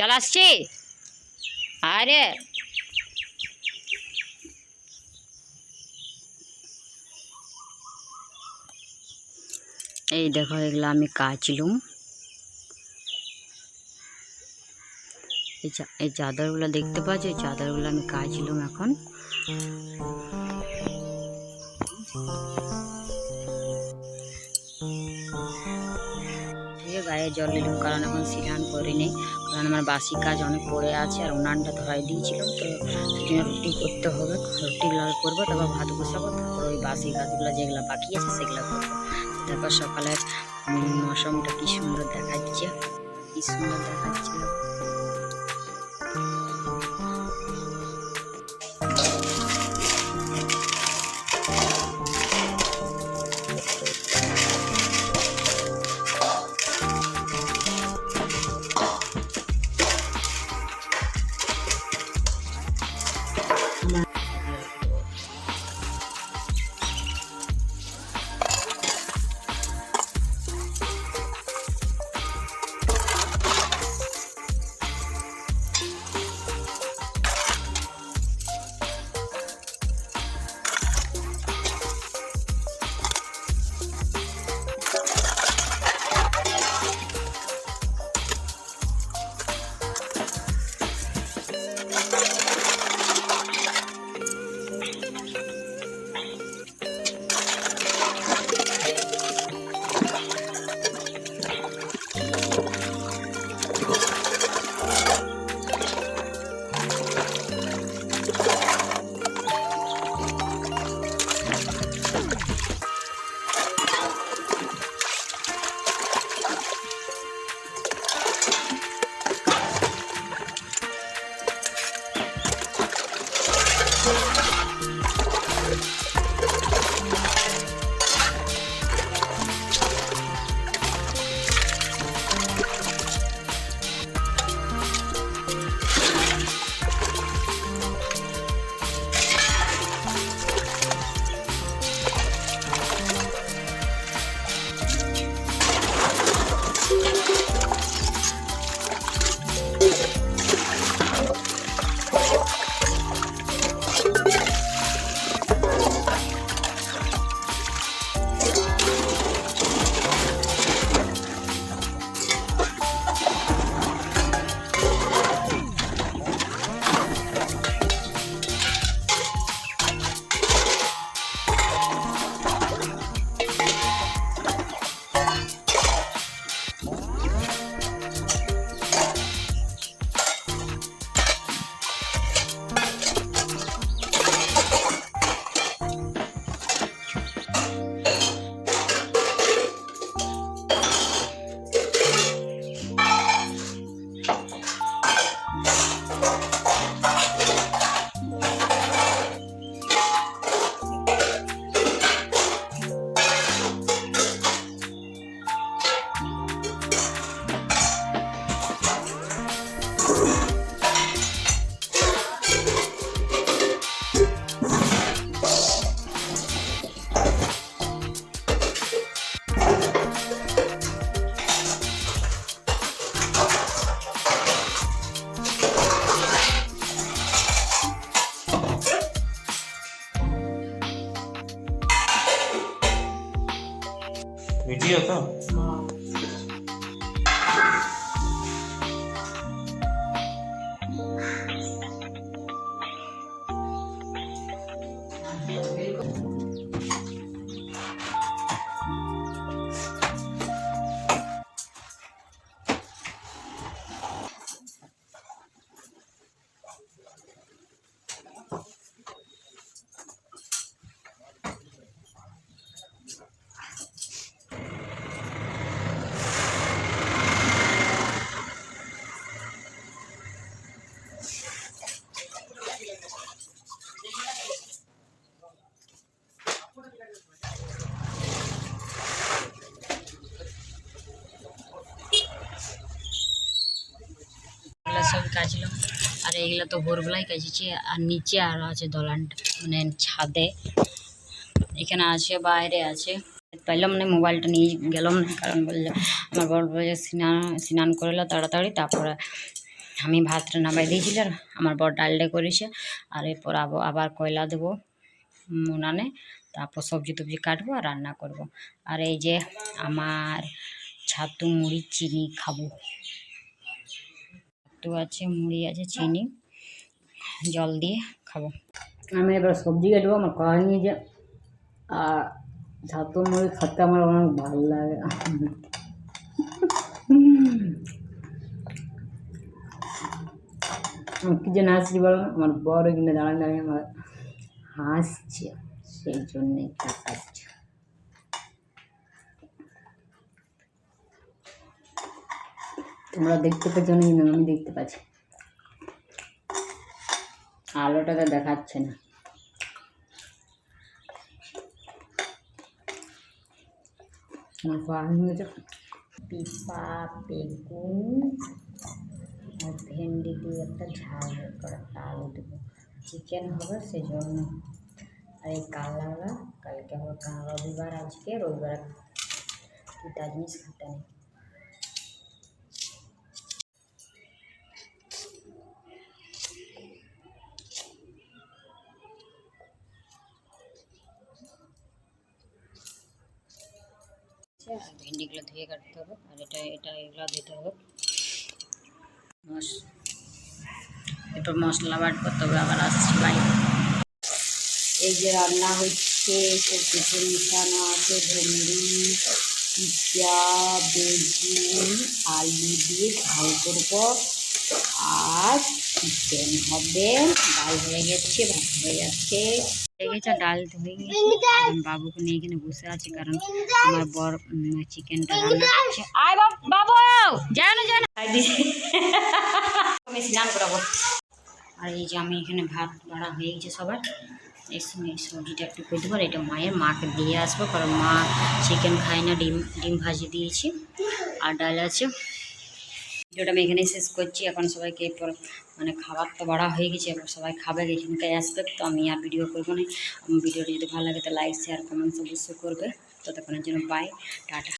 চল আসছি। আরে। এই দেখো, এগুলো আমি কাচলুম। এই চাদরগুলো দেখতে পাচ্ছ? এই চাদরগুলো আমি কাচলুম এখন। গায়ে জল দিলাম, কারণ এখন স্নান করিনি। কারণ আমার বাসি কাজ অনেক পড়ে আছে আর উনানটা ধরাই দিয়েছিল, তো সেজন্য রুটি করতে হবে। রুটি করব, তারপর ভাত বসাবো, তারপর ওই বাসি কাজগুলো যেগুলো বাকি আছে সেগুলো করব। তারপর সকালের মৌসমটা মৌসুমটা কি সুন্দর দেখাচ্ছে, কি সুন্দর দেখাচ্ছে। ভিডিও তো এগুলো কাচলাম আর এইগুলো তো ভোরবেলায় কাচেছি আর নিচে আরও আছে দলান মানে ছাদে। এখানে আছে, বাইরে আছে। পাইলাম না, মোবাইলটা নিয়ে গেলাম না, কারণ বললে, আমার বর বলে স্নান স্নান করল তাড়াতাড়ি, তারপরে আমি ভাতটা নামাই দিয়েছিলাম আমার বর ডালটা করেছে। আর এরপর আব- আবার কয়লা দেবো উনানে তারপর সবজি টবজি কাটবো আর রান্না করব। আর এই যে আমার ছাতু মুড়ি চিনি খাব। ছাতু আছে, মুড়ি আছে, চিনি। জল দিয়ে খাব। আমি এবার সবজি কাটবো, আমার কড়াই নিয়ে যে। আর ছাতু মুড়ি খেতে আমার অনেক ভালো লাগে। কি যেন হাসছি বলো? আমার বড় কিনে দাঁড়ান দাঁড়িয়ে আমার হাসছে, সেই জন্যে তাকাচ্ছে তোমরা দেখতে পাচ্ছ না, কিন্তু আমি দেখতে পাচ্ছি। আলোটাতে দেখাচ্ছে না। পিপা বেগুন আর ভেন্ডি দিয়ে একটা ঝাল করে আলু দেবো। চিকেন হবে সেই জন্য আর এই কালারটা কালকে হবে রবিবার, আজকে রবিবার। দুটা জিনিস খেতে নেই। আর ভেন্ডিগুলো ধুয়ে কাটতে হবে, আর এটা এটা এগুলো দিতে হবে। এরপর মশলা বাট করতে হবে, আবার আসছি বাইরে এই যে রান্না হচ্ছে সব কিছু মিশানো আছে, ভেন্ডি পিঁচা বেগুন, আলু দিয়ে ঝাল করব। আর চিকেন হবে ডাল হয়ে গেছে ভাত হয়ে যাচ্ছে। গেছে ডাল হয়ে গেছে। বাবুকে নিয়ে এখানে বসে আছে কারণ আমার বর চিকেনটা রান্না করছে আয় বাবু বাবু! যায় না যায় না আমি স্নান করাবো। আর এই যে আমি এখানে ভাত বাড়া হয়ে গেছে সবার। এই সময় এই সবজিটা একটু করে দেবো আর এটা মায়ের মাকে দিয়ে আসব কারণ মা চিকেন খায় না ডিম ডিম ভাজি দিয়েছি। আর ডাল আছে। ভিডিওটা আমি এখানেই শেষ করছি। এখন সবাইকে এরপর মানে খাবার তো বাড়া হয়ে গেছে, এবার সবাই খাবে এখানকার আসবে। তো আমি আর ভিডিও করব না। ভিডিওটা যদি ভালো লাগে তো লাইক শেয়ার কমেন্টস অবশ্যই করবে। ততক্ষণের জন্য বাই টাটা।